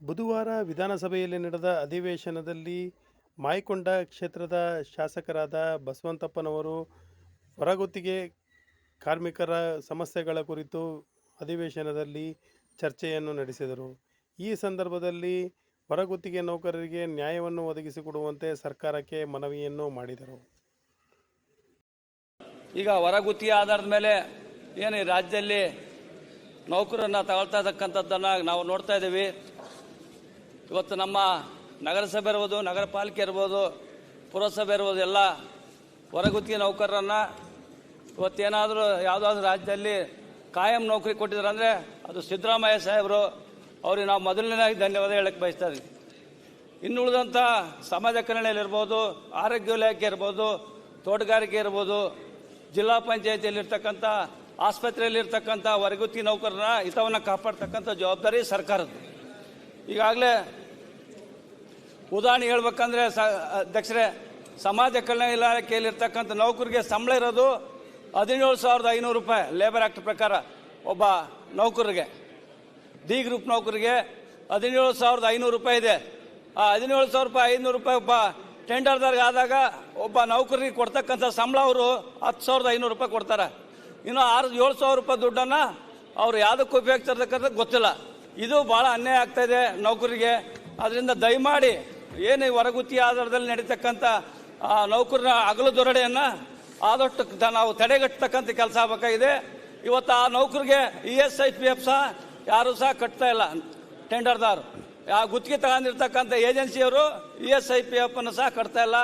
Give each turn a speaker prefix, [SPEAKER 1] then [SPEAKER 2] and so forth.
[SPEAKER 1] ಬುಧವಾರ ವಿಧಾನಸಭೆಯಲ್ಲಿ ನಡೆದ ಅಧಿವೇಶನದಲ್ಲಿ ಮಾಯಕೊಂಡ ಕ್ಷೇತ್ರದ ಶಾಸಕರಾದ ಬಸವಂತಪ್ಪನವರು ಹೊರಗುತ್ತಿಗೆ ಕಾರ್ಮಿಕರ ಸಮಸ್ಯೆಗಳ ಕುರಿತು ಅಧಿವೇಶನದಲ್ಲಿ ಚರ್ಚೆಯನ್ನು ನಡೆಸಿದರು. ಈ ಸಂದರ್ಭದಲ್ಲಿ ಹೊರಗುತ್ತಿಗೆ ನೌಕರರಿಗೆ ನ್ಯಾಯವನ್ನು ಒದಗಿಸಿಕೊಡುವಂತೆ ಸರ್ಕಾರಕ್ಕೆ ಮನವಿಯನ್ನು ಮಾಡಿದರು.
[SPEAKER 2] ಈಗ ಹೊರಗುತ್ತಿಗೆ ಆಧಾರದ ಮೇಲೆ ಏನು ರಾಜ್ಯದಲ್ಲಿ ನೌಕರನ್ನ ತಗೊಳ್ತಾ ಇರ್ತಕ್ಕಂಥದ್ದನ್ನು ನಾವು ನೋಡ್ತಾ ಇದ್ದೀವಿ. ಇವತ್ತು ನಮ್ಮ ನಗರಸಭೆ ಇರ್ಬೋದು ನಗರ ಪಾಲಿಕೆ ಇರ್ಬೋದು, ಪುರಸಭೆ ಇರ್ಬೋದು, ಎಲ್ಲ ಹೊರಗುತ್ತಿಗೆ ನೌಕರರನ್ನು ಇವತ್ತೇನಾದರೂ ಯಾವುದಾದ್ರೂ ರಾಜ್ಯದಲ್ಲಿ ಕಾಯಂ ನೌಕರಿ ಕೊಟ್ಟಿದ್ದಾರೆ ಅಂದರೆ ಅದು ಸಿದ್ದರಾಮಯ್ಯ ಸಾಹೇಬರು ಅವ್ರಿಗೆ ನಾವು ಮೊದಲನೇದಾಗಿ ಧನ್ಯವಾದ ಹೇಳಕ್ಕೆ ಬಯಸ್ತಾ ಇದ್ದೀವಿ ಇನ್ನು ಉಳಿದಂಥ ಸಮಾಜ ಕಲ್ಯಾಣದಲ್ಲಿರ್ಬೋದು ಆರೋಗ್ಯ ಇಲಾಖೆ ಇರ್ಬೋದು, ತೋಟಗಾರಿಕೆ ಇರ್ಬೋದು, ಜಿಲ್ಲಾ ಪಂಚಾಯತಿಯಲ್ಲಿರ್ತಕ್ಕಂಥ ಆಸ್ಪತ್ರೆಯಲ್ಲಿರ್ತಕ್ಕಂಥ ಹೊರಗುತ್ತಿ ನೌಕರರ ಹಿತವನ್ನು ಕಾಪಾಡ್ತಕ್ಕಂಥ ಜವಾಬ್ದಾರಿ ಸರ್ಕಾರದ್ದು. ಈಗಾಗಲೇ ಉದಾಹರಣೆ ಹೇಳ್ಬೇಕಂದ್ರೆ ಸ ಅಧ್ಯಕ್ಷರೇ, ಸಮಾಜ ಕಲ್ಯಾಣ ಇಲಾಖೆಯಲ್ಲಿರ್ತಕ್ಕಂಥ ನೌಕರಿಗೆ ಸಂಬಳ ಇರೋದು ಹದಿನೇಳು ಸಾವಿರದ ಐನೂರು ರೂಪಾಯಿ ಲೇಬರ್ ಆ್ಯಕ್ಟ್ ಪ್ರಕಾರ ಒಬ್ಬ ನೌಕರಿಗೆ ಡಿ ಗ್ರೂಪ್ ನೌಕರಿಗೆ ಹದಿನೇಳು ಸಾವಿರದ ಐನೂರು ರೂಪಾಯಿ ಇದೆ. ಆ ಹದಿನೇಳು ಸಾವಿರ ರೂಪಾಯಿ, ಐನೂರು ರೂಪಾಯಿ ಒಬ್ಬ ಟೆಂಡರ್ದಾರ್ಗೆ ಆದಾಗ ಒಬ್ಬ ನೌಕರಿಗೆ ಕೊಡ್ತಕ್ಕಂಥ ಸಂಬಳ ಅವರು ಹತ್ತು ಸಾವಿರದ ಐನೂರು ರೂಪಾಯಿ ಕೊಡ್ತಾರೆ. ಇನ್ನು ಆರು, ಏಳು ಸಾವಿರ ರೂಪಾಯಿ ದುಡ್ಡನ್ನು ಅವ್ರು ಯಾವುದಕ್ಕೆ ಉಪಯೋಗಿಸ್ತಿರ್ತಕ್ಕಂಥ ಗೊತ್ತಿಲ್ಲ. ಇದು ಬಹಳ ಅನ್ಯಾಯ ಆಗ್ತಾ ಇದೆ ನೌಕರಿಗೆ ಅದರಿಂದ ದಯಮಾಡಿ ಏನು ಹೊರಗುತ್ತಿ ಆಧಾರದಲ್ಲಿ ನಡೀತಕ್ಕಂಥ ಆ ಅಗಲು ದೊರಡೆಯನ್ನು ಆದಷ್ಟು ನಾವು ತಡೆಗಟ್ಟತಕ್ಕಂಥ ಕೆಲಸ ಆಗಬೇಕಾಗಿದೆ. ಇವತ್ತು ಆ ನೌಕರಿಗೆ E S I, P F ಸಹ ಯಾರು ಸಹ ಕಟ್ತಾ ಇಲ್ಲ. ಟೆಂಡರ್ದಾರು. ಆ ಗುತ್ತಿಗೆ ತಗೊಂಡಿರ್ತಕ್ಕಂಥ ಏಜೆನ್ಸಿಯವರು E S I, P F ಅನ್ನು ಸಹ ಕಟ್ತಾ ಇಲ್ಲ.